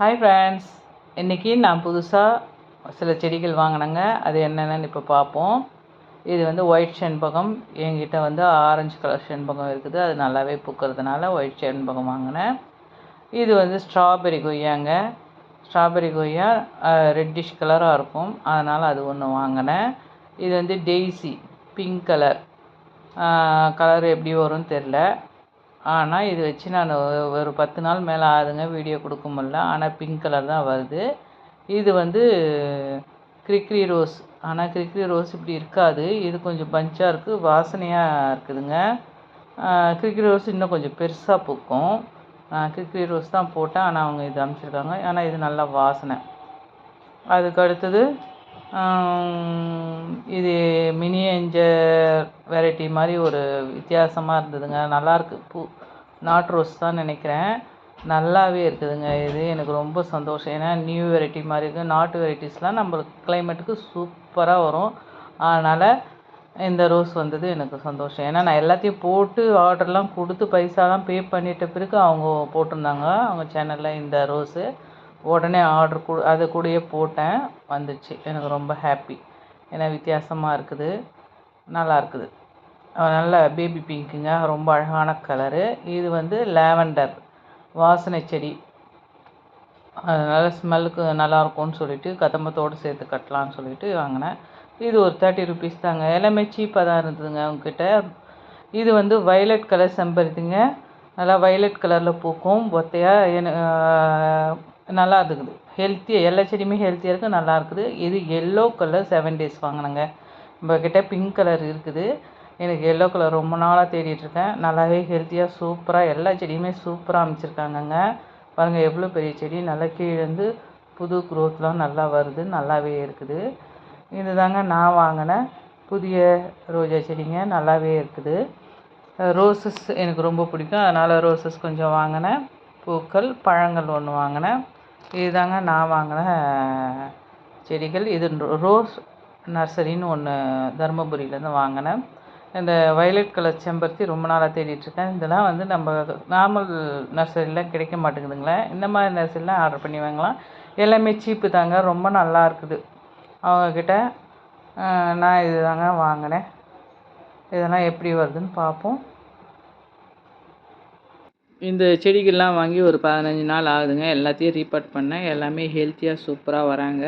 Hi friends இன்றைக்கி நான் புதுசாக சில செடிகள் வாங்கினேங்க. அது என்னென்னு இப்போ பார்ப்போம் இது வந்து ஒயிட் செண்பகம். என்கிட்ட வந்து ஆரஞ்சு கலர் செண்பகம் இருக்குது. அது நல்லாவே பூக்கிறதுனால ஒயிட் செண்பகம் வாங்கினேன். இது வந்து ஸ்ட்ராபெரி கொய்யாங்க. ஸ்ட்ராபெரி கொய்யா ரெட்டிஷ் கலராக இருக்கும். அதனால் அது ஒன்று வாங்கினேன். இது வந்து டெய்ஸி பிங்க் கலர் கலர் எப்படி வரும்னு தெரில ஆனால் இது வச்சு நான் ஒரு பத்து நாள் மேலே ஆகுதுங்க வீடியோ கொடுக்க முடில ஆனால் பிங்க் கலர் தான் வருது. இது வந்து கிரிக்ரி ரோஸ் ஆனால் கிரிக்ரி ரோஸ் இப்படி இருக்காது. இது கொஞ்சம் பஞ்சாக இருக்குது வாசனையாக இருக்குதுங்க. கிரிக்ரி ரோஸ் இன்னும் கொஞ்சம் பெருசாக பூக்கும். கிரிக்ரி ரோஸ் தான் போட்டேன். ஆனால் அவங்க இது அனுப்பிச்சிருக்காங்க. ஆனால் இது நல்லா வாசனை. அதுக்கு அடுத்தது இது மினியேஞ்சர் வெரைட்டி மாதிரி ஒரு வித்தியாசமாக இருந்ததுங்க. நல்லாயிருக்கு பூ நாட் ரோஸ் தான் நினைக்கிறேன். நல்லாவே இருக்குதுங்க இது. எனக்கு ரொம்ப சந்தோஷம். ஏன்னா நியூ வெரைட்டி மாதிரி இருக்குது நாட்டு வெரைட்டிஸ்லாம் நம்மளுக்கு கிளைமேட்டுக்கு சூப்பராக வரும். அதனால் இந்த ரோஸ் வந்தது எனக்கு சந்தோஷம். ஏன்னா நான் எல்லாத்தையும் போட்டு ஆர்டர்லாம் கொடுத்து பைசாலாம் பே பண்ணிட்ட பிறகு அவங்க போட்டிருந்தாங்க. அவங்க சேனலில் இந்த ரோஸு உடனே ஆர்டர் கு அது கூடயே போட்டேன். வந்துச்சு. எனக்கு ரொம்ப ஹாப்பி ஏன்னா வித்தியாசமாக இருக்குது. நல்லா இருக்குது. நல்ல பேபி பிங்க்குங்க ரொம்ப அழகான கலரு இது வந்து லேவண்டர் வாசனை செடி. அதனால் ஸ்மெல்லுக்கு நல்லாயிருக்கும்னு சொல்லிட்டு கதம்பத்தோடு சேர்த்து கட்டலான்னு சொல்லிட்டு வாங்கினேன். இது ஒரு தேர்ட்டி ருபீஸ் தாங்க. எல்லாமே சீப்பாக தான் இருந்ததுங்க அவங்கக்கிட்ட இது வந்து வயலட் கலர் செம்பருத்திங்க. நல்லா வயலட் கலரில் பூக்கும். ஒத்தையாக நல்லா இருக்குது. ஹெல்த்தியாக எல்லா செடியுமே ஹெல்த்தியாக இருக்குது நல்லா இருக்குது. இது எல்லோ கலர் செவன் டேஸ் வாங்கினேங்க. நம்மக்கிட்ட பிங்க் கலர் இருக்குது. எனக்கு எல்லோ கலர் ரொம்ப நாளாக தேடிட்டுருக்கேன் நல்லாவே ஹெல்த்தியாக சூப்பராக எல்லா செடியுமே சூப்பராக அமைச்சிருக்காங்கங்க. பாருங்கள் எவ்வளோ பெரிய செடி. நல்லா கீழேருந்து புது க்ரோத்லாம் நல்லா வருது. நல்லாவே இருக்குது. இது தாங்க நான் வாங்கின புதிய ரோஜா செடிங்க. நல்லாவே இருக்குது. ரோசஸ் எனக்கு ரொம்ப பிடிக்கும். அதனால் ரோசஸ் கொஞ்சம் வாங்கினேன் பூக்கள் பழங்கள் ஒன்று வாங்கினேன் இதுதாங்க நான் வாங்கின செடிகள். இது ரோஸ் நர்சரின்னு ஒன்று தருமபுரியிலேருந்து வாங்கினேன். இந்த வயலட் கலர் செம்பருத்தி ரொம்ப நாளாக தேடிட்டுருக்கேன். இதெல்லாம் வந்து நம்ம நார்மல் நர்சரியில் கிடைக்க மாட்டேங்குதுங்களே. இந்த மாதிரி நர்சரிலாம் ஆர்டர் பண்ணி வாங்கலாம். எல்லாமே சீப்பு தாங்க. ரொம்ப நல்லா இருக்குது. அவங்கக்கிட்ட நான் இது தாங்க வாங்கினேன். இதெல்லாம் எப்படி வருதுன்னு பார்ப்போம். இந்த செடிகள்லாம் வாங்கி ஒரு பதினஞ்சு நாள் ஆகுதுங்க. எல்லாத்தையும் ரீபார்ட் பண்ணேன். எல்லாமே ஹெல்த்தியாக சூப்பராக வராங்க.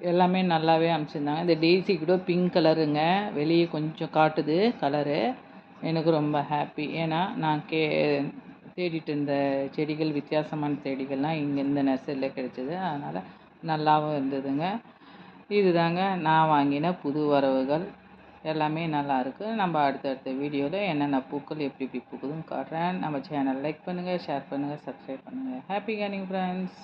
எல்லாமே நல்லாவே அமைச்சிருந்தாங்க. இந்த டெய்ஸி கூட பிங்க் கலருங்க வெளியே கொஞ்சம் காட்டுது கலரு எனக்கு ரொம்ப ஹாப்பி ஏன்னா நான் கே தேடிட்டு இருந்த செடிகள் வித்தியாசமான செடிகள்லாம் இங்கே இந்த நர்சரியில் கிடைச்சிது. அதனால் நல்லாவும் இருந்ததுங்க. இதுதாங்க நான் வாங்கின புது வரவுகள். எல்லாமே நல்லா இருக்குது நம்ம அடுத்தடுத்த வீடியோவில் என்னென்ன பூக்கள் எப்படி எப்படி பூக்குதுன்னு காட்டுறேன். நம்ம சேனல் லைக் பண்ணுங்கள் ஷேர் பண்ணுங்கள் சப்ஸ்கிரைப் பண்ணுங்கள் ஹாப்பி கேனிங் ஃப்ரெண்ட்ஸ்